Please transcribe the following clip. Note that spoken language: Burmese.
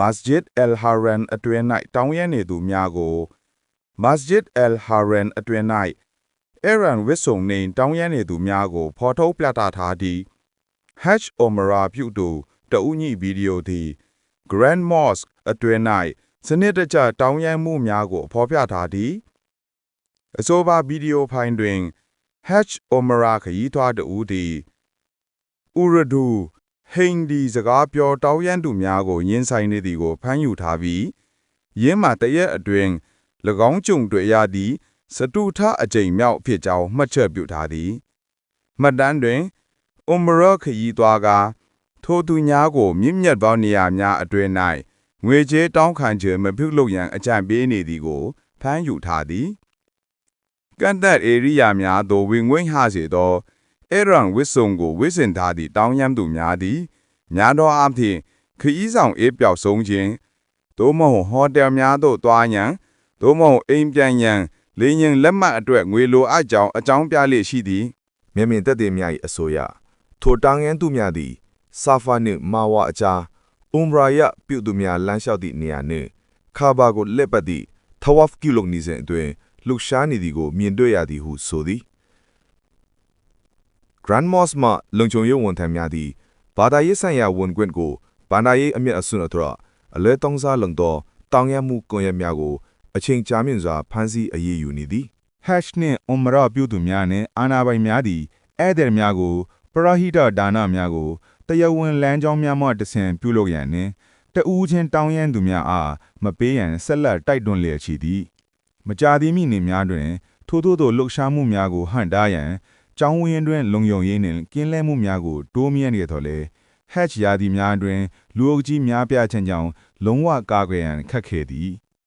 Masjid Al Haram အတွင်း၌တောင်းရနေသူများကို Masjid Al Haram အတွင်း၌ Aaron ဝစ်ဆုံနေတောင်းရနေသူများကို ဖော်ထုတ်ပြသထားသည့် Hajj Umrah ပြုသူတဦးညိဗီဒီယိုသည် Grand Mosque အတွင်း၌စနစ်တကျတောင်းရမှုများကို ဖော်ပြထားသည်အဆိုပါဗီဒီယိုဖိုင်တွင် Hajj Umrah ခရီးသွားတဦးသည်ဥရဒူ ဟိန္ဒီစကားပြောတောင်းရန်သူများကိုယင်းဆိုင်နေသည်ကိုဖမ်းယူထားပြီးယင်းမှာတရက်အတွင်း၎င်းကြုံတွေ့ရသည့်စတုထအကြိမ်မြောက်ဖြစ်ကြောင်းမှတ်ချက်ပြုထားသည်မှတ်တမ်းတွင်ဥမရခရီးသွားကထိုသူများကိုမြင့်မြတ်သောနေရာများအတွင်း၌ငွေကြေးတောင်းခံခြင်းမပြုလုပ်ရန်အကြံပေးနေသည်ကိုဖမ်းယူထားသည်ကန့်သက်ဧရိယာများသို့ဝင်ငွေဟစေသော အဲ့ရန်ဝစ်ဆုံကိုဝစ်စင်ထားသည့်တောင်းရမ်းသူများသည်များသောအားဖြင့်ခရီးဆောင်အေးပျောက်ဆုံးခြင်းသို့မဟုတ်ဟိုတယ်များသို့သွားရန်သို့မဟုတ်အိမ်ပြန်ရန်လေရင်လက်မှတ်အတွက်ငွေလိုအပ်ကြောင်းအကြောင်းပြလေ့ရှိသည်မျက်မြင်သက်သေများ၏အဆိုအရထိုတောင်းရန်သူများသည်ဆာဖာနှင့်မာဝါအကြားအွမ်ရာယပြုသူများလမ်းလျှောက်သည့်နေရာနှင့်ခါဘာကိုလက်ပတ်သည့်ထဝဖ်ကီလုံနီစဉ်အတွင်းလှုပ်ရှားနေသည်ကိုမြင်တွေ့ရသည်ဟုဆိုသည် Grand Mosque မှလုံခြုံရေးဝန်ထမ်းများသည်ဘာသာရေးဆိုင်ရာဝန်ခွင့်ကိုဘာသာရေးအမြတ်အစွန်းအထရအလဲတောင်းစားလုံသောတောင်းရမှုကွန်ရက်များကိုအချိန်ကြာမြင့်စွာဖမ်းဆီးအရေးယူနေသည် hash နှင့် umrah ပြုသူများနှင့်အာနာပိုင်များသည်ဧည့်သည်များကိုပရဟိတဒါနများကိုတရားဝင်လမ်းကြောင်းများမှတဆင့်ပြုလုပ်ရန်နှင့်တဦးချင်းတောင်းရန်သူများအားမပေးရန်ဆက်လက်တိုက်တွန်းလျက်ရှိသည် မကြာသေးမီနေ့များတွင် ထို့သောသောလှုပ်ရှားမှုများကိုဟန့်တားရန် ကျောင်းဝင်းတွင်လုံယုံရေးနှင့်ကင်းလဲမှုများကိုတိုးမြင့်နေတော်လဲ hatch ရာသီများတွင်လူအုပ်ကြီးများပြားခြင်းကြောင့်လုံးဝကာကွယ်ရန်ခက်ခဲသည်